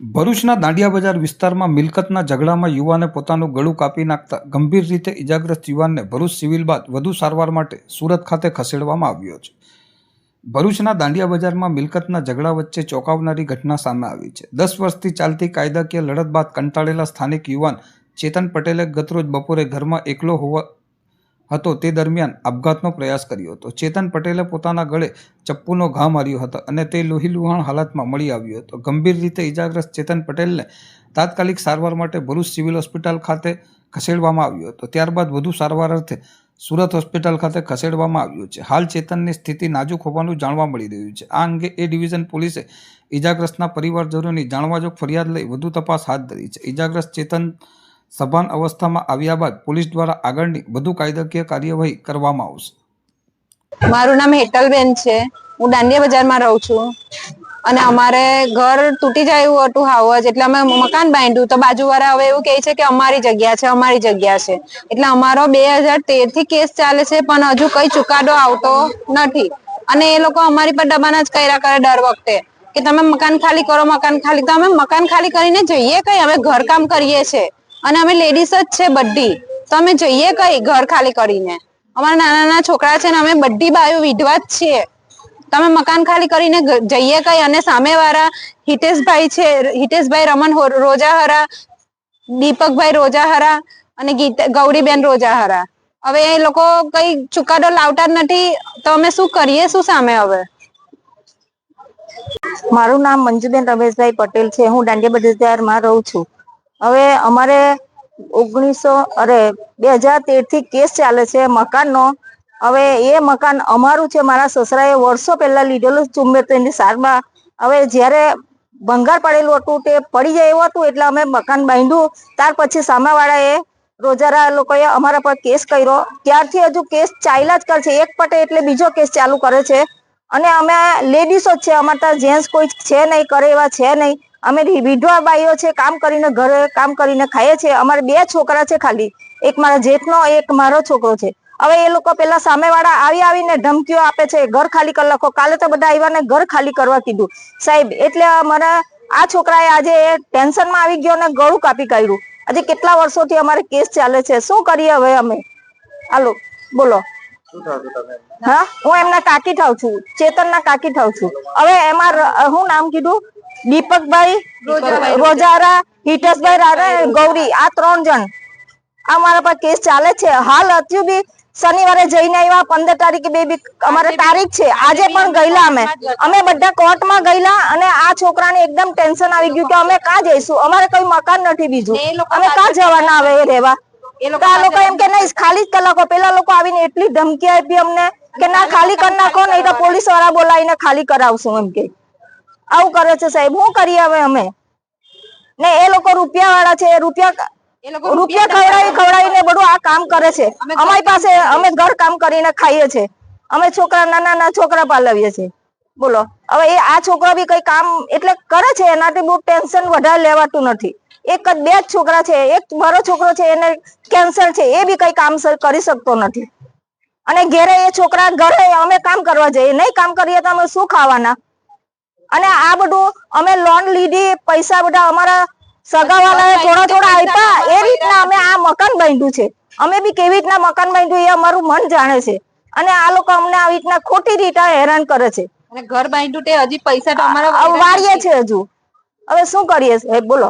ભરૂચના દાંડિયા બજાર વિસ્તારમાં મિલકતના ઝઘડામાં યુવાને પોતાનું ગળું કાપી નાખતા ગંભીર રીતે ઇજાગ્રસ્ત યુવાનને ભરૂચ સિવિલ બાદ વધુ સારવાર માટે સુરત ખાતે ખસેડવામાં આવ્યો છે. ભરૂચના દાંડિયા બજારમાં મિલકતના ઝઘડા વચ્ચે ચોંકાવનારી ઘટના સામે આવી છે. દસ વર્ષથી ચાલતી કાયદાકીય લડત બાદ કંટાળેલા સ્થાનિક યુવાન ચેતન પટેલે ગતરોજ બપોરે ઘરમાં એકલો હોવા હતો. તે દરમિયાન આપઘાતનો પ્રયાસ કર્યો હતો. ચેતન પટેલે પોતાના ગળે ચપ્પુનો ઘા માર્યો હતો અને તે લોહીલુહાણ હાલતમાં મળી આવ્યો હતો. ગંભીર રીતે ઇજાગ્રસ્ત ચેતન પટેલને તાત્કાલિક સારવાર માટે ભરૂચ સિવિલ હોસ્પિટલ ખાતે ખસેડવામાં આવ્યો હતો. ત્યારબાદ વધુ સારવાર અર્થે સુરત હોસ્પિટલ ખાતે ખસેડવામાં આવ્યું છે. હાલ ચેતનની સ્થિતિ નાજુક હોવાનું જાણવા મળી રહ્યું છે. આ અંગે એ ડિવિઝન પોલીસે ઇજાગ્રસ્તના પરિવારજનોની જાણવાજોગ ફરિયાદ લઈ વધુ તપાસ હાથ ધરી છે. ઇજાગ્રસ્ત ચેતન સભાન અવસ્થામાં આવ્યા બાદ પોલીસ દ્વારા આગળની વધુ કાયદાકીય કાર્યવાહી કરવામાં આવશે. મારું નામ હેતલબેન છે. હું દાંડિયા બજારમાં રહું છું. અને અમારે ઘર તૂટી જાય હતું હાવ જ. એટલે અમે મકાન બાંધ્યું. તો બાજુવાળા હવે એવું કહે છે કે અમારી જગ્યા છે, અમારી જગ્યા છે. એટલે અમારો બે હજાર તેરથી કેસ ચાલે છે, પણ હજુ કઈ ચુકાદો આવતો નથી. અને એ લોકો અમારી પર દબાણ જ કર્યા કરે દર વખતે. કે તમે મકાન ખાલી કરો, મકાન ખાલી. તો અમે મકાન ખાલી કરીને જઈએ કઈ? અમે ઘર કામ કરીએ છે અને અમે લેડીઝ જ છે બધી. તો અમે જઈએ કઈ ઘર ખાલી કરીને? અમારા નાના નાના છોકરા છે ને અમે બધી બાયો વિધવા જ છીએ. તમે મકાન ખાલી કરીને જઈએ કઈ? અને સામે વાળા હિતેશભાઈ છે, હિતેશભાઈ રમન રોજાહરા, દીપકભાઈ રોજાહરા અને ગીતા, ગૌરીબેન રોજાહરા. હવે એ લોકો કઈ ચુકાદો લાવતા જ નથી. તો અમે શું કરીએ? શું સામે હવે? મારું નામ મંજુબેન રમેશભાઈ પટેલ છે. હું દાંડિયા બજારમાં રહું છું. હવે અમારે ઓગણીસો, અરે, બે હજાર તેરથી કેસ ચાલે છે મકાનનો. હવે એ મકાન અમારું છે, મારા સસરાએ વર્ષો પહેલા લીધેલું ચુમ્બેરની સારમાં. હવે જ્યારે ભંગાર પડેલું હતું તે પડી જાય એવું હતું એટલે અમે મકાન બાંધ્યું. ત્યાર પછી સામેવાળાએ, રોજારા લોકોએ અમારા પર કેસ કર્યો. ત્યારથી હજુ કેસ ચાલ્યા જ કરશે એક પટે એટલે બીજો કેસ ચાલુ કરે છે. અને અમે લેડીઝો જ છે, અમારે ત્યાં જેન્ટ્સ કોઈ છે નહીં, કરે એવા છે નહીં. અમે વિધવા બાઈઓ છે, કામ કરીને ઘરે કામ કરીને ખાઈએ છીએ. અમારે બે છોકરા છે ખાલી. એક મારા જેઠનો, એક મારો છોકરો છે. હવે એ લોકો પેલા સામેવાળા આવી આવીને ધમકીઓ આપે છે, ઘર ખાલી કરી લખો. કાલે તો બધા આવ્યા ને ઘર ખાલી કરવા કીધું. સાહેબ, એટલે અમારા આ છોકરાએ આજે ટેન્શનમાં આવી ગયો ને ગળું કાપી કાઢ્યું. આજે કેટલા વર્ષોથી અમારે કેસ ચાલે છે? શું કરીએ હવે અમે? હાલો, બોલો. હા, હું એમના કાકી થાવ છું. ચેતનના કાકી થાવ છું. હવે એમાં હું નામ કીધું? દીપકભાઈ રોજારા હિતેશભાઈ રારા ગૌરી આ ત્રણ જણ. આ મારા પર કેસ ચાલે છે. હાલ હજુ બી શનિવારે જઈને આવ્યા પંદર તારીખે બે બી અમારે તારીખ છે. આજે પણ ગયેલા અમે. અમે બધા કોર્ટમાં ગયેલા અને આ છોકરાને એકદમ ટેન્શન આવી ગયું કે અમે ક્યાં જઈશું? અમારે કોઈ મકાન નથી બીજું. અમે કાં જવાના આવે એ રહેવા? આ લોકો એમ કે નહીં ખાલી જ કલાકો પેલા લોકો આવીને એટલી ધમકી આપી અમને કે ના ખાલી કરી નાખો નહીં તો પોલીસવાળા બોલાવીને ખાલી કરાવશું એમ કે. આવું કરે છે સાહેબ? શું કરીએ હવે અમે? ને એ લોકો રૂપિયા વાળા છે રૂપિયા રૂપિયા ખવડાવી ખવડાવીને બધું આ કામ કરે છે. અમારી પાસે અમે ઘર કામ કરીને ખાઈએ છે. અમે છોકરા નાના નાના છોકરા પાલવીએ છીએ. બોલો. હવે એ આ છોકરા બી કઈ કામ એટલે કરે છે? એનાથી બહુ ટેન્શન વધારે લેવાતું નથી. એક જ બે જ છોકરા છે એક મારો છોકરો છે એને કેન્સર છે એ બી કઈ કામ કરી શકતો નથી. અને ઘેરે એ છોકરા ઘરે અમે કામ કરવા જઈએ. નહીં કામ કરીએ તો અમે શું ખાવાના? અને આ બધું અમે લોન લીધી પૈસા બધા અમારા સગાવાળાએ થોડા થોડા આપ્યા. એ રીતના અમે આ મકાન બાંધ્યું છે. અમે બી કેવી રીતના મકાન બાંધ્યું એ અમારું મન જાણે છે. અને આ લોકો અમને આવી રીતના ખોટી રીતે હેરાન કરે છે. અને ઘર બાંધ્યું તે હજી પૈસા તો અમારા વાળીએ છે હજુ. હવે શું કરીએ? સાહેબ બોલો.